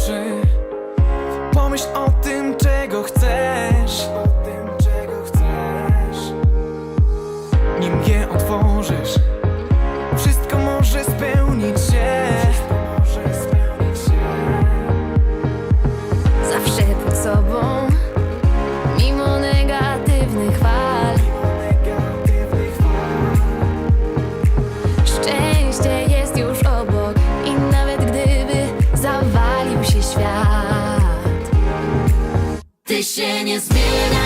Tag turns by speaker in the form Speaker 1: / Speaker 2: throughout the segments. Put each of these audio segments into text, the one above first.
Speaker 1: oczy Pomyśl o tym, czego chcesz. Nim je otworzysz.
Speaker 2: ще не зміни.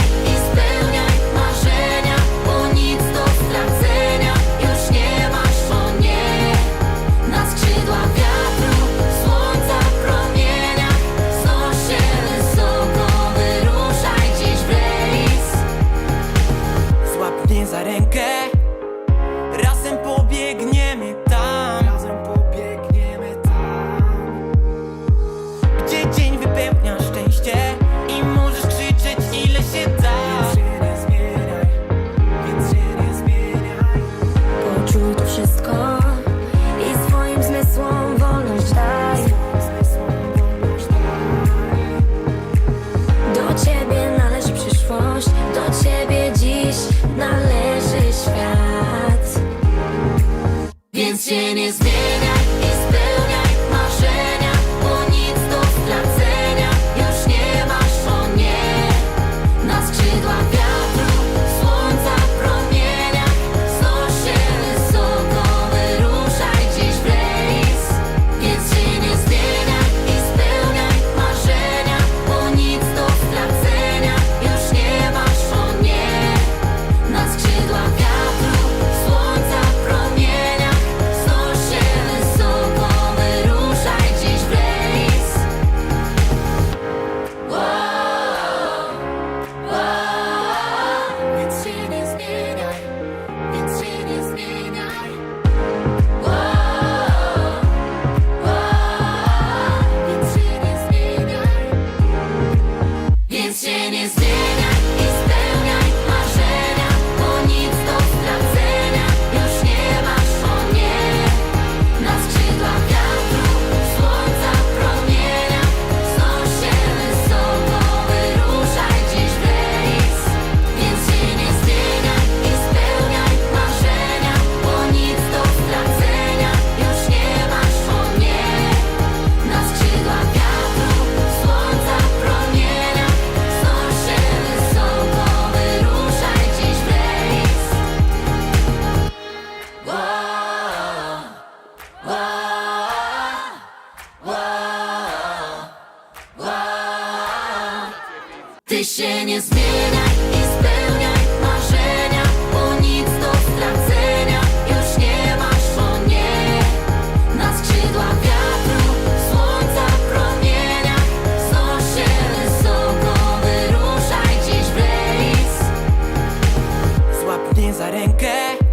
Speaker 2: Się nie zmieniaj i spełniaj marzenia Bo nic do stracenia już nie masz, o nie. Na skrzydłach wiatru, słońca promienia Wznoś się wysoko, wyruszaj dziś w rejs
Speaker 1: Złap mnie za rękę.